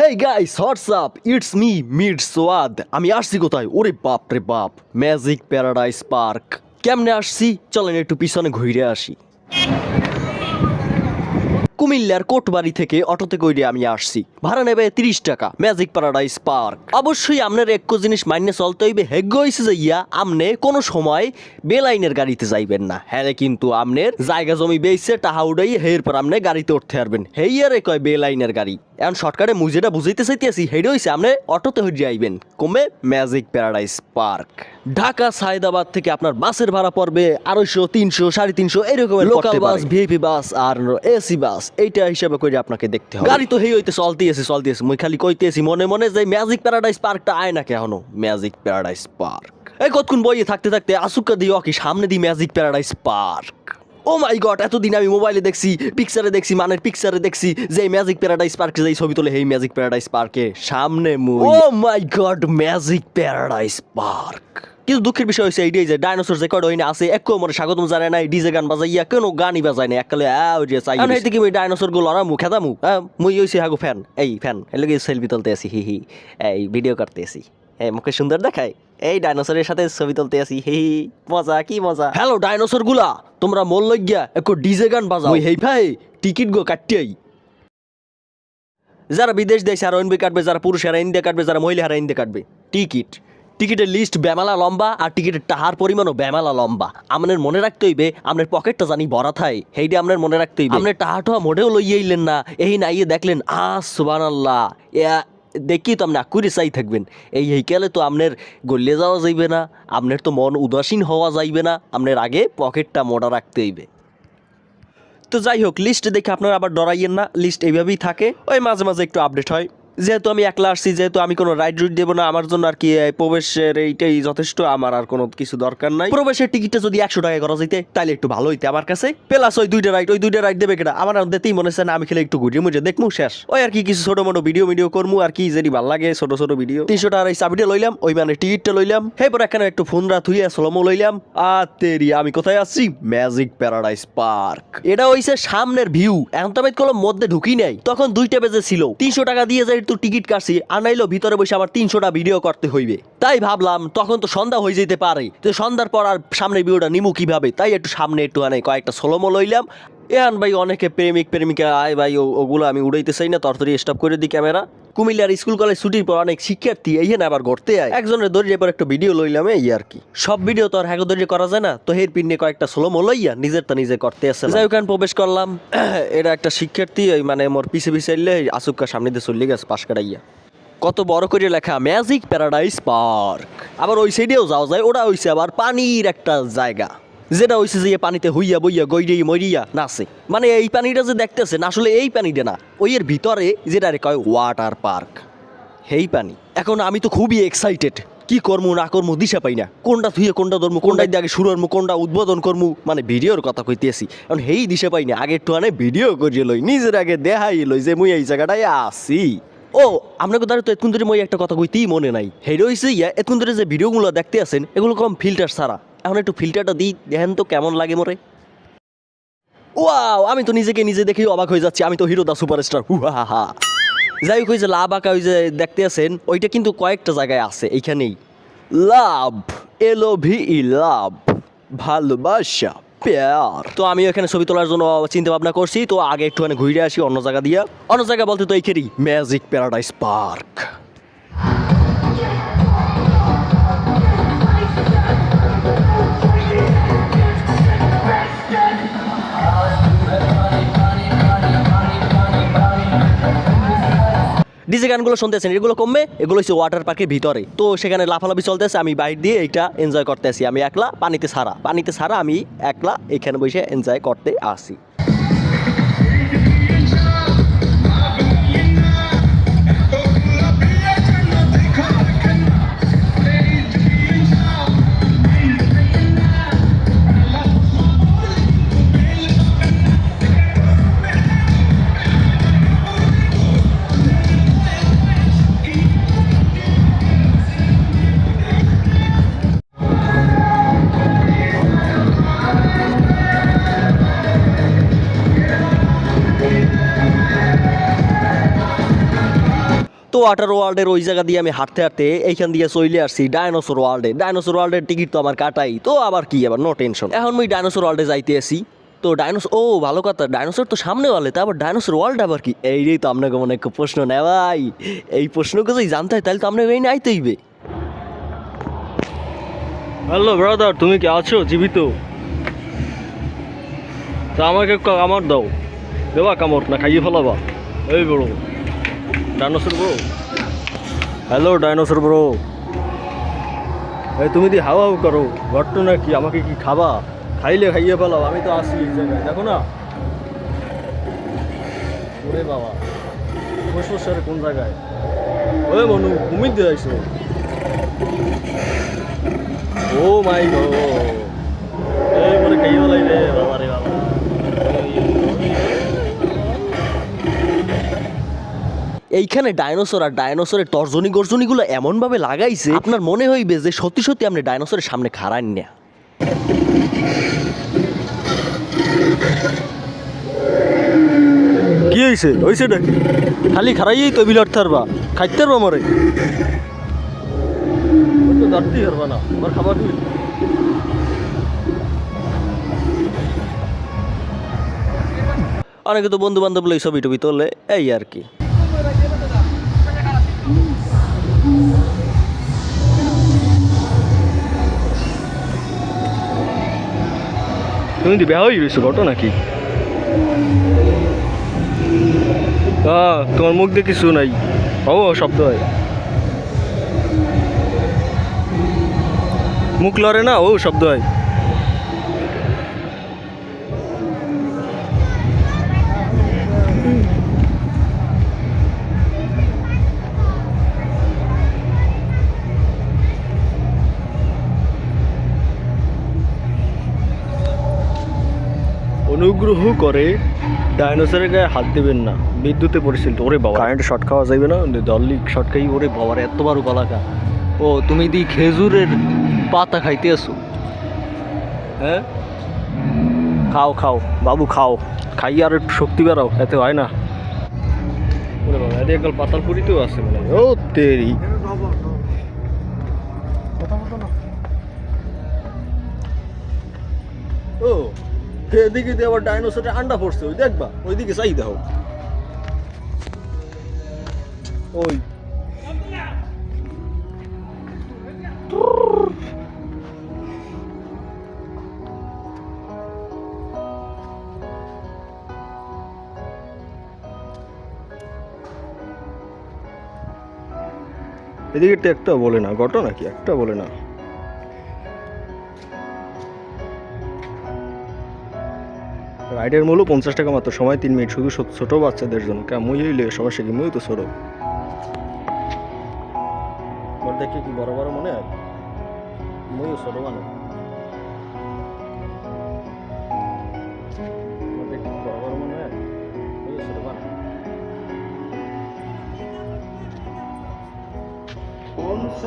Hey guys WhatsApp it's me mid সোয়াদ আমি আসছি কোথায়? ওরে বাপ রে বাপ। ম্যাজিক প্যারাডাইস পার্ক কেমনে আসছি? চলেন একটু পিছনে ঘুরে আসি। কুমিল্লার কোটবাড়ি থেকে অটোতে কইরে আমি আসছি। ভাড়া নেবে তিরিশ টাকা। ম্যাজিক প্যারাডাইস পার্ক অবশ্যই আপনার একটু জিনিস মাইনে চলতে হইবে। হেগ্য হইছে যে ইয়া আমনে কোনো সময় বেলাইনের গাড়িতে যাইবেন না। হ্যাঁ কিন্তু আমনের জায়গা জমি বেইছে, টাহা উড়াই হের পর আপনি গাড়িতে উঠতে পারবেন হেইয়ারে কয় বেলাইনের গাড়ি। এখন শর্টকাটে মুই যেটা বুঝাইতে চাইতেছি হেডে হইছে আপনি অটোতে হইরে আইবেন। কমে magic paradise park. Dhaka Saidabad থেকে আপনার বাসের ভাড়া পড়বে আড়াইশো তিনশো সাড়ে তিনশো এরকম লোকাল বাস ভিআইপি বাস আর এসি বাস এইটা হিসাবে করে আপনাকে দেখতে হবে। গাড়ি তো হেই হইতে চলতে আছে চলতে আছে। মুই খালি কইতেছি মনে মনে যে ম্যাজিক প্যারাডাইস পার্কটা আয় না কেন ম্যাজিক প্যারাডাইস পার্ক। এই কতক্ষণ বইয়ে থাকতে থাকতে আসুকা দিও কি সামনে the magic paradise park. Oh my god এতদিন আমি মোবাইলে দেখছি পিকচারে দেখছি মানের পিকচারে দেখছি যে ম্যাজিক প্যারাডাইস পার্কে যাই ছবি তোলে এই ম্যাজিক প্যারাডাইস পার্কে সামনে ও my god magic paradise park কিন্তু দুঃখের বিষয় হচ্ছে এইটাই যে ডাইনোসর যে কয়টা হইনে আছে একটু মনে স্বাগতম জানে নাই ডিজে গান বাজাইয়া কোনো গানই বাজায় না এককালে আও যে চাই আমি এইদিকে মুই ডাইনোসরগুলো না মুখে দামু মুই হইছি হাগু ফ্যান এই ফ্যান এর লগে সেলফি তুলতে আছি হি হি এই ভিডিও করতে আছি এই মুখে সুন্দর দেখায় এই ডাইনোসরের সাথে ছবি তুলতে আছি হি হি মজা কি মজা। হ্যালো ডাইনোসরগুলা! তোমরা মন লইগিয়া একটু ডিজে গান বাজাও। ওই হেই ভাই টিকিট গো কাটিয়াই যারা বিদেশ দেশে আর এনবি কাটবে যারা পুরুষেরা ইন্ডিয়া কাটবে যারা মহিলারা ইন্ডিয়া কাটবে। টিকিট। টিকিটের লিস্ট বেমালা লম্বা আর টিকিটের টাহার পরিমাণও বেমালা লম্বা। আপনার মনে রাখতে হইবে আপনার পকেটটা জানি ভরা থাই হেইডে আপনার মনে রাখতে হইবে। আপনার টাহা টোহা মোটেও লইয়াইলেন না এই নাইয়ে দেখলেন আ সুবান আল্লাহ দেখি তো আপনি আকুরি চাই থাকবেন। এই হেইকালে তো আপনার গলিয়ে যাওয়া যাইবে না আপনার তো মন উদাসীন হওয়া যাইবে না আপনার আগে পকেটটা মোটা রাখতে হইবে। তো যাই হোক লিস্ট দেখে আপনারা আবার ডরাইয়েন না লিস্ট এইভাবেই থাকে। ওই মাঝে মাঝে একটু আপডেট হয়। যেহেতু আমি একলা আসছি, যেহেতু আমি কোনো রাইড রুট দেবো না, আমার জন্য আর কি প্রবেশের এইটাই যথেষ্ট, আমার আর কোনো কিছু দরকার নাই। প্রবেশের টিকিটটা যদি একশো টাকা করা যেতে তাহলে একটু ভালো হইতে আমার কাছে। প্লাস ওই দুইটা রাইড ওই দুইটা রাইড দেবে কেটা আমার দেখতেই মনে হচ্ছে না, আমি খেলে একটু ঘুরিয়ে মুড়িয়ে দেখমু শেষ। ওই আর কি, কিছু ছোট মোটো ভিডিও ভিডিও করমু, আর কি যদি ভালো লাগে, ছোট ছোট ভিডিও তিনশো টাকার এই চাবিটা লইলাম, ওই মানে টিকিটটা লইলাম। এরপর এখানে একটু ফোন রাত হইয়া সলমো লইলাম। আর তেরি, আমি কোথায় আসছি ম্যাজিক প্যারাডাইস পার্ক এটা হইছে সামনের ভিউ এখন তো আমি কোনো মধ্যে ঢুকি নাই। তখন দুইটা বেজে ছিল। তিনশো টাকা দিয়ে যাই একটু টিকিট কাটছি আনাইলো ভিতরে বসে আমার তিনশোটা ভিডিও করতে হইবে। তাই ভাবলাম, তখন তো সন্ধ্যা হয়ে যেতে পারে। তো সন্ধ্যার পর আর সামনে ভিডিওটা নিমু কীভাবে? তাই একটু সামনে একটু আনে কয়েকটা সোলোমো লইলাম। এহান ভাই অনেকে প্রেমিক প্রেমিকা আয় ভাই ওগুলো আমি উড়াইতে চাই না তরতরি স্টপ করে দিই ক্যামেরা কুমিল্লার স্কুল কলেজ ছুটির পর অনেক শিক্ষার্থী এইখানে আবার ঘুরতে আয়। একজনের দড়িয়ে পর একটা ভিডিও লইলাম, এই আর কি। সব ভিডিও তো আর হ্যাগো দড়িয়ে করা যায় না। তো হের পিন্নে কয়েকটা সোলোমো লইয়া নিজের তা নিজে করতে আসে যাই ওখানে প্রবেশ করলাম। এটা একটা শিক্ষার্থী, ওই মানে মোর পিছে পিছে এলে আসুকা সামনে দিয়ে চলে গেছে, পাশ কাটাইয়া। কত বড় করে লেখা ম্যাজিক প্যারাডাইস পার্ক আবার ওই সাইডেও যাওয়া যায় ওটা হইছে আবার পানির একটা জায়গা। যেটা হইছে যে পানিতে হইয়া বইয়া গইরিয়া মরিয়া নাচে। মানে এই পানিটা যে দেখতেছেন আসলে এই পানিটা না, ওই এর ভিতরে যেটা কয় ওয়াটার পার্ক হেই পানি। এখন আমি তো খুবই এক্সাইটেড কি করমু, না করমু, দিশা পাই না। কোনটা থুয়ে কোনটা ধরমু, কোনটা আগে শুরু করমু, কোনটা উদ্বোধন করমু মানে ভিডিওর কথা কইতেছি। এখন হেই দিশা পাই না আগে একটু আনে ভিডিও করিয়ে লই, নিজের আগে দেখাই লই যে মুই এই জায়গাটায় আসি ও, আপনাকে দ্বারা তো এতক্ষণ ধরে মই একটা কথা কইতেই মনে নাই। হেডে হইছে ইয়া এতক্ষণ ধরে যে ভিডিওগুলো দেখতে আছেন, এগুলো কম ফিল্টার ছাড়া। এখন একটু ফিল্টারটা দিই, দেখেন তো কেমন লাগে মোরে। ওয়াও আমি তো নিজেকে নিজে দেখেই অবাক হয়ে যাচ্ছি, আমি তো হিরো দা সুপারস্টার, হু, হা হা যাই হোক, ওই যে লাভ আঁকা, ওই যে দেখতে আছেন, ওইটা কিন্তু কয়েকটা জায়গায় আছে, এইখানেই। লাভ এলো ভি লাভ, ভালোবাসা, প্যার। তো আমি এখানে ছবি তোলার জন্য চিন্তা ভাবনা করছি, তো আগে একটুখানি ঘুরে আসি অন্য জায়গা দিয়ে। অন্য জায়গা বলতে তো এইখানেই ম্যাজিক প্যারাডাইস পার্ক ডিজে গানগুলো শুনতেছেন, এগুলো কমবে, এগুলো হচ্ছে ওয়াটার পার্কের ভিতরে। তো সেখানে লাফালাফি চলতেছে, আমি বাইর দিয়ে এইটা এনজয় করতে আসি আমি একলা পানিতে সারা পানিতে সারা আমি একলা এখানে বসে এনজয় করতে আসি। ওয়াটার ওয়ার্ল্ডের ওই জায়গা দিয়ে আমি হাঁটতে হাঁটতে এইখান দিয়ে চলে আসছি ডাইনোসর ওয়ার্ল্ডে ডাইনোসর ওয়ার্ল্ডের টিকিট তো আমার কাটাই। তো আবার কি, আবার নো টেনশন এখন আমি ডাইনোসর ওয়ার্ল্ডে যাইতে আসি। তো ডাইনোসর ও ভালো কথা ডাইনোসর তো সামনে ওয়ালে তা আবার ডাইনোসর ওয়ার্ল্ড আবার কি? এইটাই তো আপনাকে মনে প্রশ্ন নেয়, ভাই। এই প্রশ্নকে যদি জানতে হয়, তাহলে তো আপনাকে এই আইতে হইবে হ্যালো ব্রাদার তুমি কি আছো? জীবিত? তা আমাকে কামড় দাও। দেবা কামড়, না খাইয়ে ফেলাবা। এই বড়ো। Dinosaur bro. Hello dinosaur bro. তুমি দি হাও করো, ঘটনা কি? আমাকে কি খাবা? খাইলে খাইয়ে ফেলাও, আমি তো আসি এই জায়গায়, দেখো না? ওরে বাবা, ফুসফুসের কোন জায়গায়? ওই মনু কুমির দিয়ে আইসো। Oh my god. এই মরে খাইয়ে বাবা। এইখানে ডাইনোসর আর ডাইনোসরের তর্জনী গর্জনীগুলো এমনভাবে লাগাইছে আপনার মনে হইবে যে সত্যি সত্যি আপনি ডাইনোসরের সামনে খাড়ান না। কি হয়েছে হয়েছে নাকি খালি খারাইয়েই তো বিলাট থারবা খাইতে পারবা মরে। ধরতেই পারবা না আমার খাবার কি অনেকে তো বন্ধু বান্ধব লই ছবি টবি তোলে এই আর কি। তুমি তো বেহাই হয়ে ঘটো নাকি? হ্যাঁ তোমার মুখ দিয়ে কিছু নাই? ও শব্দ হয়। মুখ লড়ে না ও শব্দ হয়। অনুগ্রহ করে ডাইনোসরের গায়ে হাত দেবেন না। বিদ্যুতে পরিচালিত ওরে বাবা। কারেন্ট শর্ট খাওয়া যাবে না? দল্লি শর্ট খাই। ওরে বাবার এত বড় গলাকা ও তুমি দি খেজুরের পাতা খাইতে আসো। হ্যাঁ? খাও খাও। বাবু খাও। খাই আর একটু শক্তি বেরাও এতে হয় না। ওরে বাবা এদিকে পাতাল পুরিতেও আছে মানে ও তেরি। ও। এদিকে দিয়ে আবার ডাইনোসরের আন্ডা পড়ছে, ওই দেখবা, ওইদিকে চাই দেখো। ওই। এদিকে তো একটা বলে না, ঘটনা কি? একটা বলে না। রাইডের মূল্য পঞ্চাশ টাকা মাত্র। সময় তিন মিনিট। শুধু ছোট- বাচ্চাদের জন্য। কে, মুই হইলে সমস্যা কি মুই তো ছোট। ওর দেখে কি বড় বড় মনে হয়? মুইও ছোট মানুষ। ওর দেখে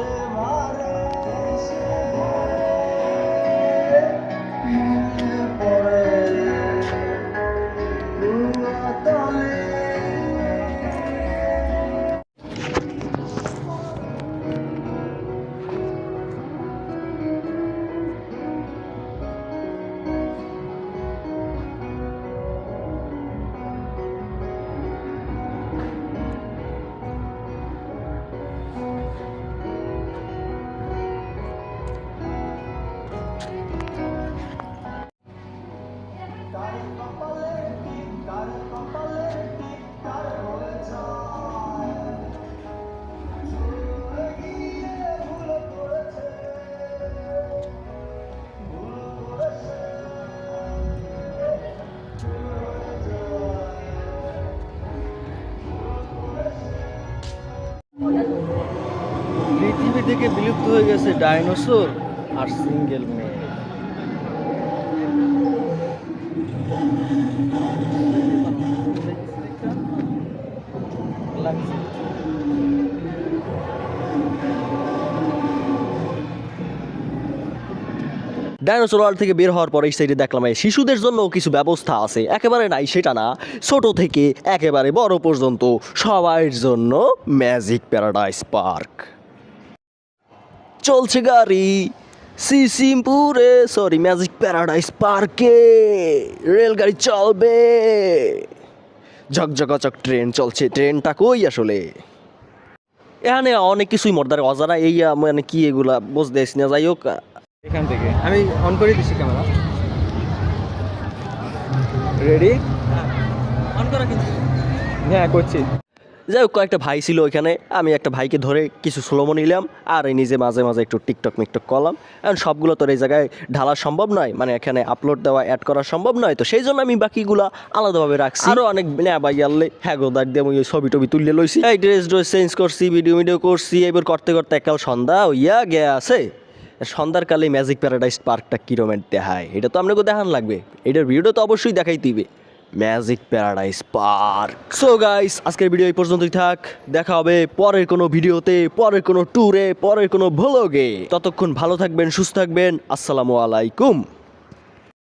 থেকে বিলুপ্ত হয়ে গেছে ডাইনোসর আর সিঙ্গেল মেয়ে। ডাইনোসর ওয়ার্ল্ড থেকে বের হওয়ার পরে এই সাইডে দেখলাম এই শিশুদের জন্য কিছু ব্যবস্থা আছে। একেবারে নাই, সেটা না। ছোট থেকে একেবারে বড় পর্যন্ত সবার জন্য ম্যাজিক প্যারাডাইস পার্ক। চলছে গাড়ি। সিসিমপুরে সরি ম্যাজিক প্যারাডাইস পার্কে রেলগাড়ি চলবে। ঝকঝকাচক ট্রেন চলছে। ট্রেনটা কই আসলে? এখানে অনেক কিছুই মর্দারে অজানা। এই মানে কি এগুলা বুঝতে না। যাই হোক এখান থেকে। আমি অন করে দিচ্ছি ক্যামেরা রেডি অন করা কিন্তু। হ্যাঁ করছি। যাই হোক কয়েকটা ভাই ছিল ওইখানে। আমি একটা ভাইকে ধরে কিছু স্লোমো নিলাম আর এই নিজে মাঝে মাঝে একটু টিকটক মিকটক করলাম। এখন সবগুলো তোর এই জায়গায় ঢালা সম্ভব নয় মানে এখানে আপলোড দেওয়া অ্যাড করা সম্ভব নয় তো সেই জন্য আমি বাকিগুলো আলাদাভাবে রাখছি। আরও অনেক না ভাই আনলে হ্যাঁ গো দাঁড় দিয়ে আমি ওই ছবি টবি তুললে লইছি। এই ড্রেস ড্রেস চেঞ্জ করছি ভিডিও ভিডিও করছি এবার করতে করতে একাল সন্ধ্যা হইয়া গে আছে সন্ধ্যার কালে ম্যাজিক প্যারাডাইস পার্কটা কিরমের দেখায় এটা তো আপনাকে দেখান লাগবে। এটার ভিডিও তো অবশ্যই দেখাই দিবে magic paradise park so guys আজকের ভিডিও এই পর্যন্তই থাক। দেখা হবে পরের কোনো ভিডিওতে পরের কোনো ট্যুরে পরের কোনো ভ্লগে ততক্ষণ ভালো থাকবেন, সুস্থ থাকবেন। আসসালামু আলাইকুম।